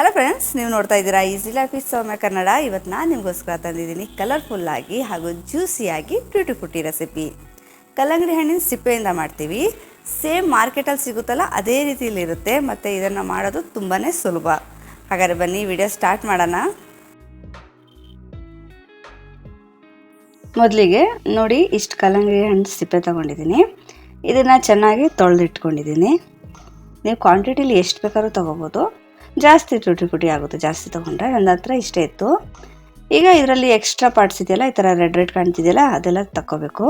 Hello friends ನೀವು ನೋಡ್ತಾ ಇದ್ದೀರಾ easy life is Soumya Kannada ಇವತ್ತು ನಾನು ನಿಮಗೋಸ್ಕರ ತಂದಿದ್ದೀನಿ ಕಲರ್ಫುಲ್ಲಾಗಿ ಹಾಗೂ ಜ್ಯೂಸಿಯಾಗಿ ಟ್ಯೂಟಿ ಫುಟ್ಟಿ ರೆಸಿಪಿ ಕಲ್ಲಂಗಡಿ ಹಣ್ಣಿನ ಸಿಪ್ಪೆಯಿಂದ ಮಾಡ್ತೀವಿ. ಸೇಮ್ ಮಾರ್ಕೆಟಲ್ಲಿ ಸಿಗುತ್ತಲ್ಲ, ಅದೇ ರೀತಿಯಲ್ಲಿ ಇರುತ್ತೆ. ಮತ್ತು ಇದನ್ನು ಮಾಡೋದು ತುಂಬಾ ಸುಲಭ. ಹಾಗಾದ್ರೆ ಬನ್ನಿ ವಿಡಿಯೋ ಸ್ಟಾರ್ಟ್ ಮಾಡೋಣ. ಮೊದಲಿಗೆ ನೋಡಿ, ಇಷ್ಟು ಕಲ್ಲಂಗಡಿ ಹಣ್ಣು ಸಿಪ್ಪೆ ತೊಗೊಂಡಿದ್ದೀನಿ. ಇದನ್ನು ಚೆನ್ನಾಗಿ ತೊಳೆದಿಟ್ಕೊಂಡಿದ್ದೀನಿ. ನೀವು ಕ್ವಾಂಟಿಟಿಲಿ ಎಷ್ಟು ಬೇಕಾದ್ರೂ ತೊಗೋಬೋದು. ಜಾಸ್ತಿ ಟುಟಿ ಪುಟಿ ಆಗುತ್ತೆ, ಜಾಸ್ತಿ ತೊಗೊಂಡ್ರೆ. ನನ್ನ ಹತ್ರ ಇಷ್ಟೇ ಇತ್ತು. ಈಗ ಇದರಲ್ಲಿ ಎಕ್ಸ್ಟ್ರಾ ಪಾರ್ಟ್ಸ್ ಇದೆಯಲ್ಲ, ಈ ಥರ ರೆಡ್ ರೆಡ್ ಕಾಣ್ತಿದೆಯಲ್ಲ, ಅದೆಲ್ಲ ತಕ್ಕೋಬೇಕು.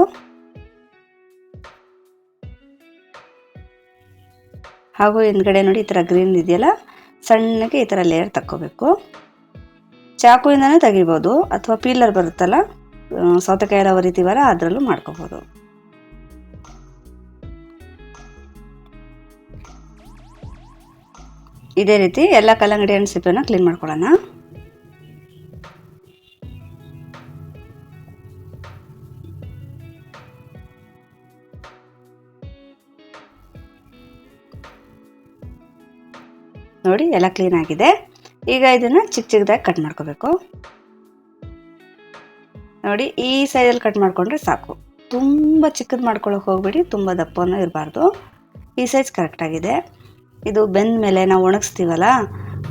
ಹಾಗೂ ಹಿಂದ್ಗಡೆ ನೋಡಿ, ಈ ಥರ ಗ್ರೀನ್ ಇದೆಯಲ್ಲ, ಸಣ್ಣಗೆ ಈ ಥರ ಲೇಯರ್ ತಕ್ಕೋಬೇಕು. ಚಾಕುವಿಂದನೂ ತೆಗಿಬೋದು, ಅಥವಾ ಪೀಲರ್ ಬರುತ್ತಲ್ಲ ಸೌತೆಕಾಯಿ ಎಲ್ಲ ಹೊರಿತೀವಲ್ಲ ಅದರಲ್ಲೂ ಮಾಡ್ಕೋಬೋದು. ಇದೇ ರೀತಿ ಎಲ್ಲ ಕಲ್ಲಂಗಡಿ ಹಣ್ಣು ಸಿಪ್ಪೆನ ಕ್ಲೀನ್ ಮಾಡ್ಕೊಳ್ಳೋಣ. ನೋಡಿ, ಎಲ್ಲ ಕ್ಲೀನ್ ಆಗಿದೆ. ಈಗ ಇದನ್ನು ಚಿಕ್ಕ ಚಿಕ್ಕದಾಗಿ ಕಟ್ ಮಾಡ್ಕೋಬೇಕು. ನೋಡಿ, ಈ ಸೈಜಲ್ಲಿ ಕಟ್ ಮಾಡಿಕೊಂಡ್ರೆ ಸಾಕು. ತುಂಬ ಚಿಕ್ಕದು ಮಾಡ್ಕೊಳ್ಳೋಕೆ ಹೋಗಬೇಡಿ, ತುಂಬ ದಪ್ಪನೂ ಇರಬಾರ್ದು. ಈ ಸೈಜ್ ಕರೆಕ್ಟಾಗಿದೆ ಇದು ಬೆಂದ ಮೇಲೆ ನಾವು ಒಣಗಿಸ್ತೀವಲ್ಲ,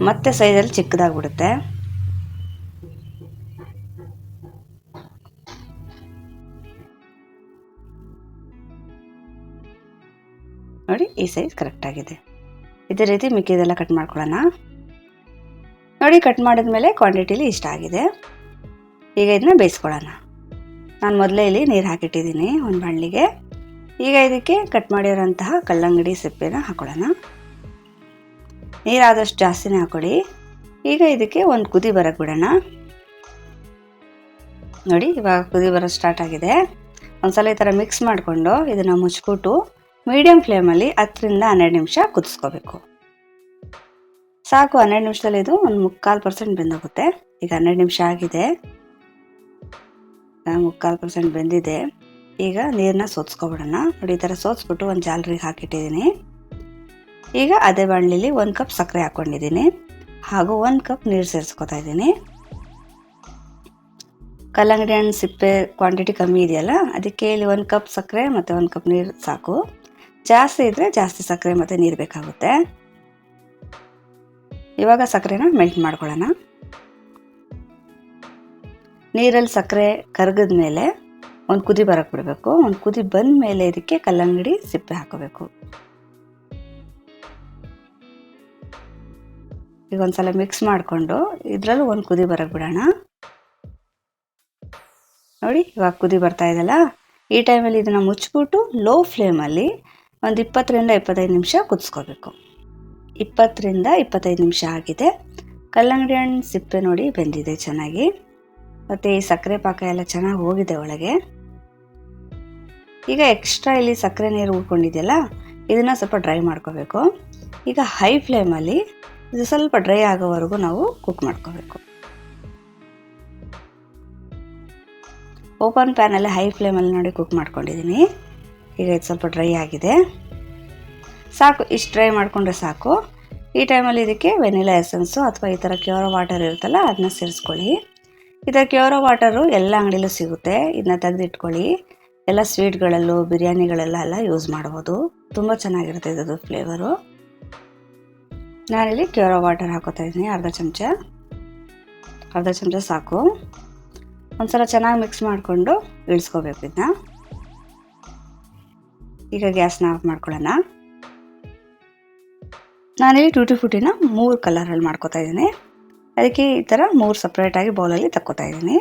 ಮತ್ತೆ ಸೈಜಲ್ಲಿ ಚಿಕ್ಕದಾಗ್ಬಿಡುತ್ತೆ. ನೋಡಿ, ಈ ಸೈಜ್ ಕರೆಕ್ಟಾಗಿದೆ ಇದೇ ರೀತಿ ಮಿಕ್ಕಿದೆಲ್ಲ ಕಟ್ ಮಾಡ್ಕೊಳ್ಳೋಣ. ನೋಡಿ ಕಟ್ ಮಾಡಿದ ಮೇಲೆ ಕ್ವಾಂಟಿಟಿಲಿ ಇಷ್ಟ ಆಗಿದೆ. ಈಗ ಇದನ್ನ ಬೇಯಿಸ್ಕೊಳ್ಳೋಣ. ನಾನು ಮೊದಲೇ ಇಲ್ಲಿ ನೀರು ಹಾಕಿಟ್ಟಿದ್ದೀನಿ ಒಂದು ಬಾಣಲಿಗೆ ಈಗ ಇದಕ್ಕೆ ಕಟ್ ಮಾಡಿರೋಂತಹ ಕಲ್ಲಂಗಡಿ ಸಿಪ್ಪೆನ ಹಾಕೊಳ್ಳೋಣ. ನೀರಾದಷ್ಟು ಜಾಸ್ತಿನೇ ಹಾಕೊಳ್ಳಿ ಈಗ ಇದಕ್ಕೆ ಒಂದು ಕುದಿ ಬರೋಕ್ಕೆ ಬಿಡೋಣ ನೋಡಿ, ಇವಾಗ ಕುದಿ ಬರೋ ಸ್ಟಾರ್ಟ್ ಆಗಿದೆ. ಒಂದ್ಸಲ ಈ ಥರ ಮಿಕ್ಸ್ ಮಾಡಿಕೊಂಡು ಇದನ್ನು ಮುಚ್ಬಿಟ್ಟು ಮೀಡಿಯಮ್ ಫ್ಲೇಮಲ್ಲಿ ಹತ್ತರಿಂದ ಹನ್ನೆರಡು ನಿಮಿಷ ಕುದಿಸ್ಕೋಬೇಕು. ಸಾಕು, ಹನ್ನೆರಡು ನಿಮಿಷದಲ್ಲಿ ಇದು ಒಂದು ಮುಕ್ಕಾಲು ಪರ್ಸೆಂಟ್ ಬೆಂದೋಗುತ್ತೆ. ಈಗ ಹನ್ನೆರಡು ನಿಮಿಷ ಆಗಿದೆ. ಮುಕ್ಕಾಲು ಪರ್ಸೆಂಟ್ ಬೆಂದಿದೆ. ಈಗ ನೀರನ್ನ ಸೋತ್ಸ್ಕೊಬಿಡೋಣ ನೋಡಿ, ಈ ಥರ ಸೋತ್ಸ್ಬಿಟ್ಟು ಒಂದು ಜಾಲರಿಗೆ ಹಾಕಿಟ್ಟಿದ್ದೀನಿ. ಈಗ ಅದೇ ಬಾಣಲಿಲಿ ಒಂದು ಕಪ್ ಸಕ್ಕರೆ ಹಾಕ್ಕೊಂಡಿದ್ದೀನಿ ಹಾಗೂ ಒಂದು ಕಪ್ ನೀರು ಸೇರಿಸ್ಕೊತಾ ಇದ್ದೀನಿ. ಕಲ್ಲಂಗಡಿ ಹಣ್ಣು ಸಿಪ್ಪೆ ಕ್ವಾಂಟಿಟಿ ಕಮ್ಮಿ ಇದೆಯಲ್ಲ, ಅದಕ್ಕೆ ಇಲ್ಲಿ ಒಂದು ಕಪ್ ಸಕ್ಕರೆ ಮತ್ತು ಒಂದು ಕಪ್ ನೀರು ಸಾಕು. ಜಾಸ್ತಿ ಇದ್ದರೆ ಜಾಸ್ತಿ ಸಕ್ಕರೆ ಮತ್ತು ನೀರು ಬೇಕಾಗುತ್ತೆ. ಇವಾಗ ಸಕ್ಕರೆನ ಮೆಲ್ಟ್ ಮಾಡ್ಕೊಳ್ಳೋಣ. ನೀರಲ್ಲಿ ಸಕ್ಕರೆ ಕರಗಿದ ಮೇಲೆ ಒಂದು ಕುದಿ ಬರೋಕ್ಕೆ ಬಿಡಬೇಕು. ಒಂದು ಕುದಿ ಬಂದ ಮೇಲೆ ಇದಕ್ಕೆ ಕಲ್ಲಂಗಡಿ ಸಿಪ್ಪೆ ಹಾಕೋಬೇಕು. ಈಗ ಒಂದ್ಸಲ ಮಿಕ್ಸ್ ಮಾಡಿಕೊಂಡು ಇದರಲ್ಲೂ ಒಂದು ಕುದಿ ಬರೋಕ್ಕೆ ಬಿಡೋಣ. ನೋಡಿ, ಇವಾಗ ಕುದಿ ಬರ್ತಾ ಇದೆಯಲ್ಲ? ಈ ಟೈಮಲ್ಲಿ ಇದನ್ನು ಮುಚ್ಚಿಬಿಟ್ಟು ಲೋ ಫ್ಲೇಮಲ್ಲಿ ಒಂದು ಇಪ್ಪತ್ತರಿಂದ ಇಪ್ಪತ್ತೈದು ನಿಮಿಷ ಕುದಿಸ್ಕೋಬೇಕು. ಇಪ್ಪತ್ತರಿಂದ ಇಪ್ಪತ್ತೈದು ನಿಮಿಷ ಆಗಿದೆ. ಕಲ್ಲಂಗಡಿ ಹಣ್ಣು ಸಿಪ್ಪೆ ನೋಡಿ ಬೆಂದಿದೆ ಚೆನ್ನಾಗಿ. ಮತ್ತು ಈ ಸಕ್ಕರೆ ಪಾಕ ಎಲ್ಲ ಚೆನ್ನಾಗಿ ಹೋಗಿದೆ ಒಳಗೆ. ಈಗ ಎಕ್ಸ್ಟ್ರಾ ಇಲ್ಲಿ ಸಕ್ಕರೆ ನೀರು ಉಳ್ಕೊಂಡಿದೆಯಲ್ಲ, ಇದನ್ನು ಸ್ವಲ್ಪ ಡ್ರೈ ಮಾಡ್ಕೋಬೇಕು. ಈಗ ಹೈ ಫ್ಲೇಮಲ್ಲಿ ಇದು ಸ್ವಲ್ಪ ಡ್ರೈ ಆಗೋವರೆಗೂ ನಾವು ಕುಕ್ ಮಾಡ್ಕೋಬೇಕು. ಓಪನ್ ಪ್ಯಾನಲ್ಲಿ ಹೈ ಫ್ಲೇಮಲ್ಲಿ ನೋಡಿ ಕುಕ್ ಮಾಡ್ಕೊಂಡಿದ್ದೀನಿ ಈಗ ಇದು ಸ್ವಲ್ಪ ಡ್ರೈ ಆಗಿದೆ. ಸಾಕು, ಇಷ್ಟು ಡ್ರೈ ಮಾಡಿಕೊಂಡ್ರೆ ಸಾಕು. ಈ ಟೈಮಲ್ಲಿ ಇದಕ್ಕೆ ವೆನಿಲಾ ಎಸೆನ್ಸು ಅಥವಾ ಈ ಥರ ಕ್ಯೂರೋ ವಾಟರ್ ಇರುತ್ತಲ್ಲ ಅದನ್ನ ಸೇರಿಸ್ಕೊಳ್ಳಿ. ಥರ ಕ್ಯೂರೋ ವಾಟರು ಎಲ್ಲ ಅಂಗಡಿಲೂ ಸಿಗುತ್ತೆ. ಇದನ್ನ ತೆಗೆದಿಟ್ಕೊಳ್ಳಿ. ಎಲ್ಲ ಸ್ವೀಟ್ಗಳಲ್ಲೂ ಬಿರಿಯಾನಿಗಳೆಲ್ಲ ಎಲ್ಲ ಯೂಸ್ ಮಾಡ್ಬೋದು. ತುಂಬ ಚೆನ್ನಾಗಿರುತ್ತೆ ಇದು ಫ್ಲೇವರು ನಾನಿಲ್ಲಿ ಕ್ಯೂರೋ ವಾಟರ್ ಹಾಕೋತಾ ಇದ್ದೀನಿ, ಅರ್ಧ ಚಮಚ. ಅರ್ಧ ಚಮಚ ಸಾಕು. ಒಂದ್ಸಲ ಚೆನ್ನಾಗಿ ಮಿಕ್ಸ್ ಮಾಡಿಕೊಂಡು ಇಳಿಸ್ಕೋಬೇಕು ಇದನ್ನ ಈಗ ಗ್ಯಾಸ್ನ ಆಫ್ ಮಾಡ್ಕೊಳ್ಳೋಣ. ನಾನಿಲ್ಲಿ ಟೂಟಿ ಫುಟಿನ ಮೂರು ಕಲರಲ್ಲಿ ಮಾಡ್ಕೋತಾ ಇದ್ದೀನಿ. ಅದಕ್ಕೆ ಈ ಥರ ಮೂರು ಸಪ್ರೇಟಾಗಿ ಬೌಲಲ್ಲಿ ತಕ್ಕೋತಾ ಇದ್ದೀನಿ.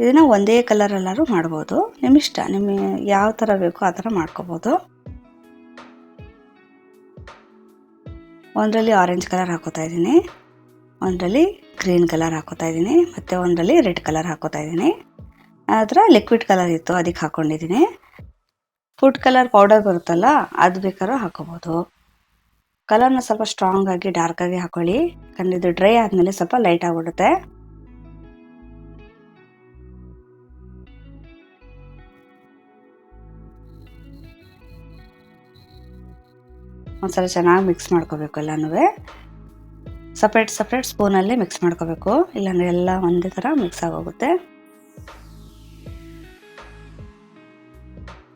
ಇದನ್ನು ಒಂದೇ ಕಲರಲ್ಲಾದ್ರೂ ಮಾಡ್ಬೋದು. ನಿಮ್ಮ ಇಷ್ಟ ನಿಮಗೆ ಯಾವ ಥರ ಬೇಕೋ ಆ ಥರ ಮಾಡ್ಕೋಬೋದು. ಒಂದರಲ್ಲಿ ಆರೆಂಜ್ ಕಲರ್ ಹಾಕೋತಾ ಇದ್ದೀನಿ. ಒಂದರಲ್ಲಿ ಗ್ರೀನ್ ಕಲರ್ ಹಾಕೋತಾ ಇದ್ದೀನಿ. ಮತ್ತು ಒಂದರಲ್ಲಿ ರೆಡ್ ಕಲರ್ ಹಾಕೋತಾ ಇದ್ದೀನಿ. ಅದರ ಲಿಕ್ವಿಡ್ ಕಲರ್ ಇತ್ತು, ಅದಕ್ಕೆ ಹಾಕ್ಕೊಂಡಿದ್ದೀನಿ ಫುಡ್ ಕಲರ್ ಪೌಡರ್ ಬರುತ್ತಲ್ಲ, ಅದು ಬೇಕಾದ್ರೂ ಹಾಕೋಬೋದು. ಕಲರ್ನ ಸ್ವಲ್ಪ ಸ್ಟ್ರಾಂಗಾಗಿ ಡಾರ್ಕಾಗಿ ಹಾಕೊಳ್ಳಿ. ಇದು ಡ್ರೈ ಆದಮೇಲೆ ಸ್ವಲ್ಪ ಲೈಟ್ ಆಗಿಬಿಡುತ್ತೆ. ಒಂದ್ಸಲ ಚೆನ್ನಾಗಿ ಮಿಕ್ಸ್ ಮಾಡ್ಕೋಬೇಕು ಎಲ್ಲನೂ ಸಪ್ರೇಟ್ ಸಪ್ರೇಟ್ ಸ್ಪೂನಲ್ಲಿ ಮಿಕ್ಸ್ ಮಾಡ್ಕೋಬೇಕು. ಇಲ್ಲಾಂದರೆ ಎಲ್ಲ ಒಂದೇ ಥರ ಮಿಕ್ಸ್ ಆಗೋಗುತ್ತೆ.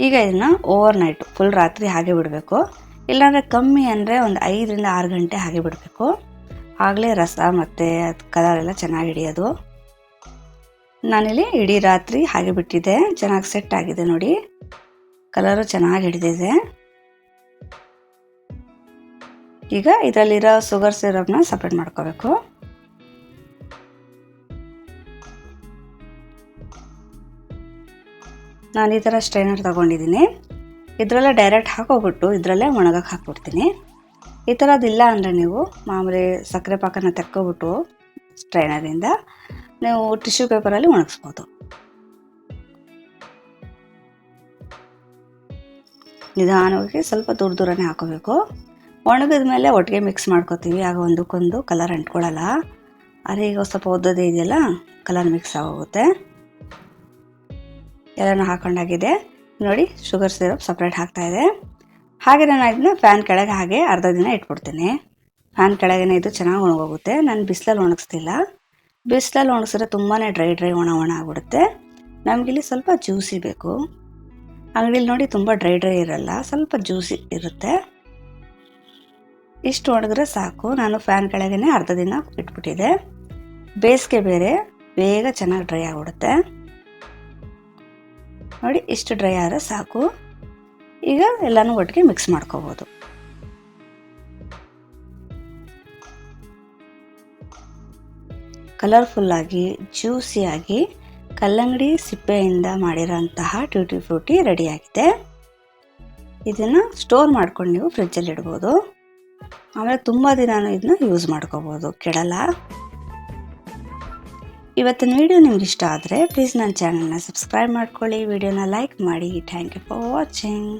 ಈಗ ಇದನ್ನು ಓವರ್ ನೈಟ್ ಫುಲ್ ರಾತ್ರಿ ಹಾಗೆ ಬಿಡಬೇಕು. ಇಲ್ಲಾಂದರೆ ಕಮ್ಮಿ ಅಂದರೆ ಒಂದು ಐದರಿಂದ ಆರು ಗಂಟೆ ಹಾಗೆ ಬಿಡಬೇಕು. ಆಗಲೇ ರಸ ಮತ್ತು ಅದು ಕಲರ್ ಎಲ್ಲ ಚೆನ್ನಾಗಿ ಹಿಡಿಯೋದು. ನಾನಿಲ್ಲಿ ಇಡೀ ರಾತ್ರಿ ಹಾಗೆ ಬಿಟ್ಟಿದ್ದೆ. ಚೆನ್ನಾಗಿ ಸೆಟ್ ಆಗಿದೆ ನೋಡಿ. ಕಲರು ಚೆನ್ನಾಗಿ ಹಿಡಿದಿದೆ. ಈಗ ಇದರಲ್ಲಿರೋ ಶುಗರ್ ಸಿರಪ್ನ ಸಪ್ರೇಟ್ ಮಾಡ್ಕೋಬೇಕು. ನಾನು ಈ ಥರ ಸ್ಟ್ರೈನರ್ ತೊಗೊಂಡಿದ್ದೀನಿ. ಇದರಲ್ಲೇ ಡೈರೆಕ್ಟ್ ಹಾಕೋಬಿಟ್ಟು ಇದರಲ್ಲೇ ಒಣಗಕ್ಕೆ ಹಾಕ್ಬಿಡ್ತೀನಿ. ಈ ಥರದ್ದಿಲ್ಲ ಅಂದರೆ ನೀವು ಮಾಮೂಲಿ ಸಕ್ಕರೆ ಪಾಕನ ತೆಕ್ಕೊಬಿಟ್ಟು ಸ್ಟ್ರೈನರಿಂದ ನೀವು ಟಿಶ್ಯೂ ಪೇಪರಲ್ಲಿ ಒಣಗಿಸ್ಬೋದು. ನಿಧಾನವಾಗಿ ಸ್ವಲ್ಪ ದೂರ ದೂರನೇ ಹಾಕೋಬೇಕು. ಒಣಗಿದ ಮೇಲೆ ಒಟ್ಟಿಗೆ ಮಿಕ್ಸ್ ಮಾಡ್ಕೋತೀವಿ. ಆಗ ಒಂದಕ್ಕೊಂದು ಕಲರ್ ಅಂಟ್ಕೊಳ್ಳಲ್ಲ ಆದರೆ ಈಗ ಸ್ವಲ್ಪ ಒದ್ದೋದೇ ಇದೆಯಲ್ಲ ಕಲರ್ ಮಿಕ್ಸ್ ಆಗೋಗುತ್ತೆ. ಎಲ್ಲನೂ ಹಾಕೊಂಡಾಗಿದೆ. ನೋಡಿ ಶುಗರ್ ಸಿರಪ್ ಸಪ್ರೇಟ್ ಹಾಕ್ತಾಯಿದೆ ಹಾಗೆ ನಾನು ಇದನ್ನ ಫ್ಯಾನ್ ಕೆಳಗೆ ಹಾಗೆ ಅರ್ಧ ದಿನ ಇಟ್ಬಿಡ್ತೀನಿ. ಫ್ಯಾನ್ ಕೆಳಗೇನೆ ಇದು ಚೆನ್ನಾಗಿ ಒಣಗೋಗುತ್ತೆ. ನಾನು ಬಿಸಿಲಲ್ಲಿ ಒಣಗಿಸ್ತಿಲ್ಲ. ಬಿಸಿಲಲ್ಲಿ ಒಣಗಿಸಿದ್ರೆ ತುಂಬಾ ಡ್ರೈ ಡ್ರೈ ಒಣ ಒಣ ಆಗಿಬಿಡುತ್ತೆ. ನಮಗಿಲ್ಲಿ ಸ್ವಲ್ಪ ಜ್ಯೂಸಿ ಬೇಕು. ಅಂಗಡಿಲಿ ನೋಡಿ ತುಂಬ ಡ್ರೈ ಡ್ರೈ ಇರಲ್ಲ. ಸ್ವಲ್ಪ ಜ್ಯೂಸಿ ಇರುತ್ತೆ. ಇಷ್ಟು ಒಣಗಿದ್ರೆ ಸಾಕು. ನಾನು ಫ್ಯಾನ್ ಕೆಳಗೇ ಅರ್ಧ ದಿನ ಇಟ್ಬಿಟ್ಟಿದೆ. ಬೇಸಿಗೆ ಬೇರೆ, ಬೇಗ ಚೆನ್ನಾಗಿ ಡ್ರೈ ಆಗಿಬಿಡುತ್ತೆ. ನೋಡಿ, ಇಷ್ಟು ಡ್ರೈ ಆದರೆ ಸಾಕು. ಈಗ ಎಲ್ಲನೂ ಒಟ್ಟಿಗೆ ಮಿಕ್ಸ್ ಮಾಡ್ಕೋಬೋದು. ಕಲರ್ಫುಲ್ಲಾಗಿ ಜ್ಯೂಸಿಯಾಗಿ ಕಲ್ಲಂಗಡಿ ಸಿಪ್ಪೆಯಿಂದ ಮಾಡಿರೋಂತಹ ಟ್ಯೂಟಿ ಫ್ರೂಟಿ ರೆಡಿಯಾಗಿದೆ ಇದನ್ನು ಸ್ಟೋರ್ ಮಾಡ್ಕೊಂಡು ನೀವು ಫ್ರಿಜ್ಜಲ್ಲಿ ಇಡ್ಬೋದು. ಆಮೇಲೆ ತುಂಬ ದಿನ ಇದನ್ನ ಯೂಸ್ ಮಾಡ್ಕೋಬೋದು ಕೆಡಲ್ಲ ಇವತ್ತಿನ ವಿಡಿಯೋ ನಿಮ್ಗೆ ಇಷ್ಟ ಆದರೆ ಪ್ಲೀಸ್ ನನ್ನ ಚಾನಲ್ನ ಸಬ್ಸ್ಕ್ರೈಬ್ ಮಾಡ್ಕೊಳ್ಳಿ ವಿಡಿಯೋನ ಲೈಕ್ ಮಾಡಿ ಥ್ಯಾಂಕ್ ಯು ಫಾರ್ ವಾಚಿಂಗ್